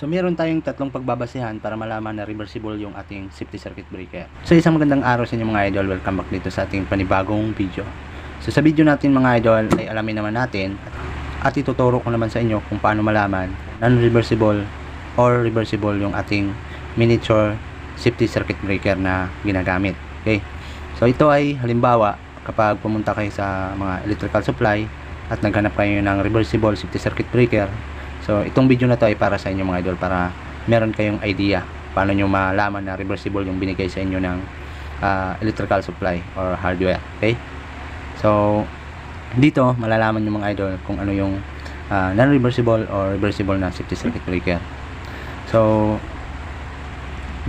So meron tayong tatlong pagbabasehan para malaman na reversible yung ating safety circuit breaker. So isang magandang araw sa inyo mga idol. Welcome back dito sa ating panibagong video. So sa video natin mga idol ay alamin naman natin at ituturo ko naman sa inyo kung paano malaman non-reversible or reversible yung ating miniature safety circuit breaker na ginagamit. Okay? So ito ay halimbawa kapag pumunta kayo sa mga electrical supply at naghanap kayo ng reversible safety circuit breaker So, itong video na to ay para sa inyo mga idol para meron kayong idea paano nyo malaman na reversible yung binigay sa inyo ng ah, electrical supply or hardware. Okay? So, dito malalaman nyo mga idol kung ano yung ah, non-reversible or reversible na safety circuit breaker. So,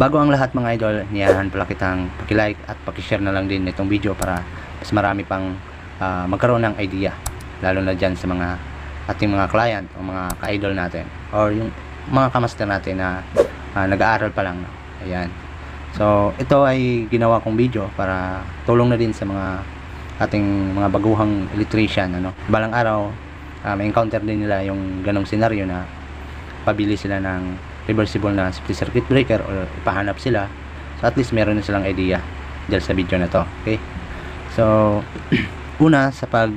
bago ang lahat mga idol, niyahan pala kitang paki-like at paki-share na lang din itong video para mas marami pang ah, magkaroon ng idea lalo na dyan sa mga ating mga client o mga ka-idol natin or yung mga kamaster natin na ah, nag-aaral pa lang. Ayan. So, ito ay ginawa kong video para tulong na din sa mga ating mga baguhang electrician. Ano? Balang araw, ah, may encounter din nila yung ganong senaryo na pabili sila ng reversible na safety circuit breaker or ipahanap sila. So, at least meron na silang idea dahil sa video na to. Okay? So, una sa pag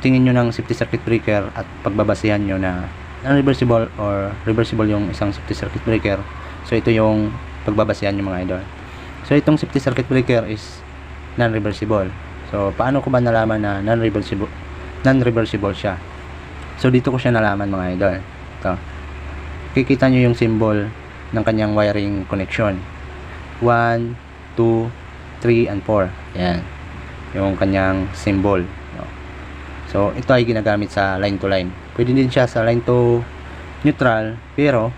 tingin nyo ng safety circuit breaker at pagbabasihan nyo na non-reversible or reversible yung isang safety circuit breaker. So, ito yung pagbabasihan nyo mga idol. So, itong safety circuit breaker is non-reversible. So, paano ko ba nalaman na non-reversible non-reversible siya? So, dito ko siya nalaman mga idol. Ito. Kikita nyo yung symbol ng kanyang wiring connection. 1, 2, 3, and 4. Yan. Yung kanyang symbol. So, ito ay ginagamit sa line to line. Pwede din siya sa line to neutral, pero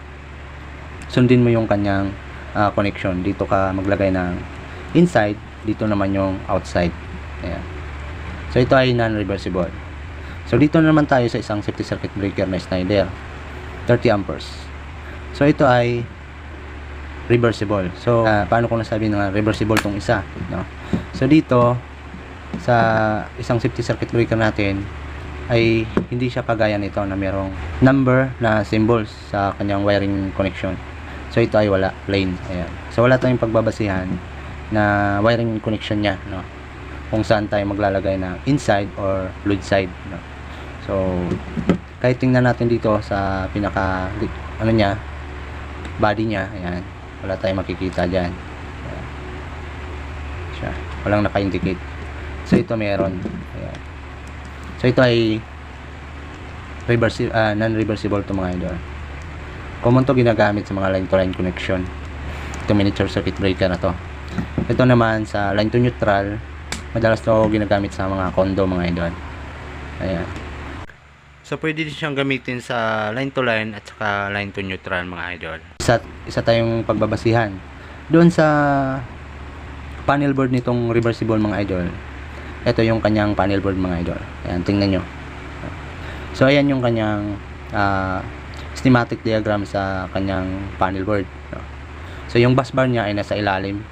sundin mo yung kanyang ah, connection. Dito ka maglagay ng inside, dito naman yung outside. Ayan. So, ito ay non-reversible. So, dito na naman tayo sa isang safety circuit breaker na Schneider. 30 amperes. So, ito ay reversible. So, ah, paano ko nasabi na reversible tong isa? No? So, dito, sa isang safety circuit breaker natin ay hindi siya kagaya nito na merong number na symbols sa kanyang wiring connection. So ito ay wala, plain. Ayan. So wala tayong pagbabasihan na wiring connection niya, no. Kung saan tayo maglalagay ng inside or load side, no. So kahit tingnan natin dito sa pinaka ano niya, body niya, ayan. Wala tayong makikita diyan. Siya, walang naka-indicate. So ito meron. Ayan. So ito ay reversible ah, non-reversible to mga idol. Common to ginagamit sa mga line to line connection. Ito miniature circuit breaker na to. Ito naman sa line to neutral, madalas to ginagamit sa mga condo mga idol. Ayan. So pwede din siyang gamitin sa line to line at saka line to neutral mga idol. Isa, isa tayong pagbabasihan. Doon sa panel board nitong reversible mga idol, ito yung kanyang panel board mga idol. Ayan, tingnan nyo. So, ayan yung kanyang ah, schematic diagram sa kanyang panel board. No? So, yung bus bar niya ay nasa ilalim.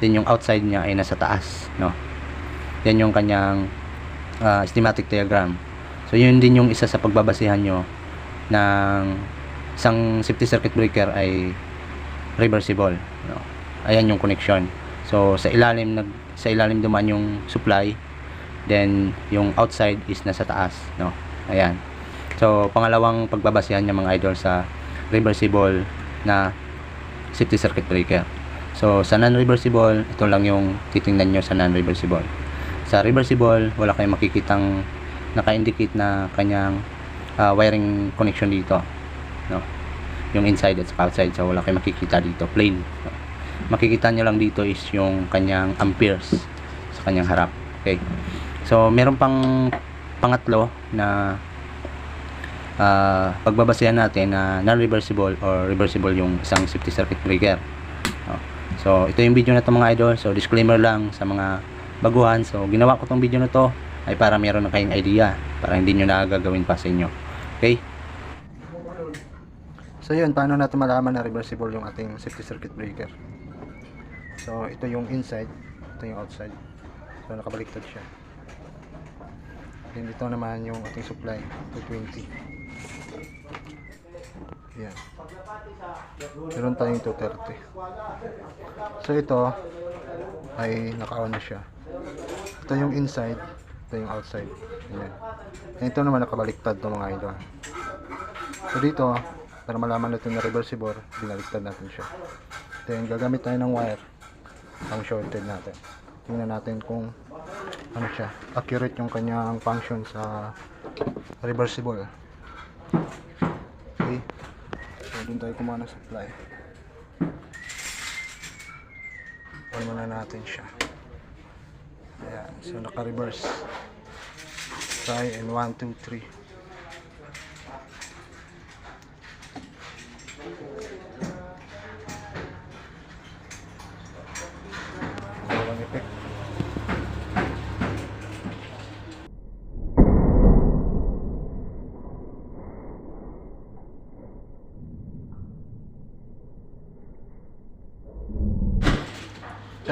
Then, yung outside niya ay nasa taas. No? Yan yung kanyang ah, schematic diagram. So, yun din yung isa sa pagbabasihan nyo ng isang safety circuit breaker ay reversible. No? Ayan yung connection. So, sa ilalim nag sa ilalim duman yung supply then yung outside is nasa taas no? Ayan. So pangalawang pagbabasihan niya mga idol sa reversible na safety circuit breaker. So sa non-reversible ito lang yung titingnan nyo sa non-reversible sa reversible wala kayong makikitang naka-indicate na kanyang ah, wiring connection dito no? Yung inside at outside so wala kayong makikita dito plain. No? makikita nyo lang dito is yung kanyang amperes sa kanyang harap okay So, meron pang pangatlo na ah, pagbabasihan natin na non-reversible or reversible yung isang safety circuit breaker. Oh. So, ito yung video na to mga idol. So, disclaimer lang sa mga baguhan. So, ginawa ko tong video na to ay para meron na kayong idea para hindi nyo na gagawin pa sa inyo. Okay? So, yun. Paano natin malaman na reversible yung ating safety circuit breaker? So, ito yung inside. Ito yung outside. So, nakabaliktad siya. Then dito naman yung ating supply, 220. Yan. Meron tayong 230. So ito ay naka-on na siya. Ito yung inside, ito yung outside. Ayan. And ito naman nakabaliktad to mga idol. So dito, para malaman natin na reversible, binaliktad natin siya. Then gagamit tayo ng wire pang shorted natin. Tingnan natin kung ano siya, accurate yung kanyang function sa reversible. Okay. So dun tayo kumuha ng supply. On muna natin siya. Ayan. So naka-reverse. Try and 1, 2, 3. Walang effect.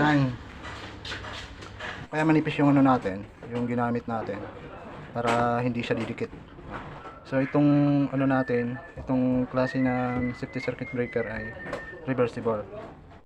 Yan. Kaya manipis yung ano natin, yung ginamit natin para hindi siya didikit. So itong ano natin, itong klase ng safety circuit breaker ay reversible.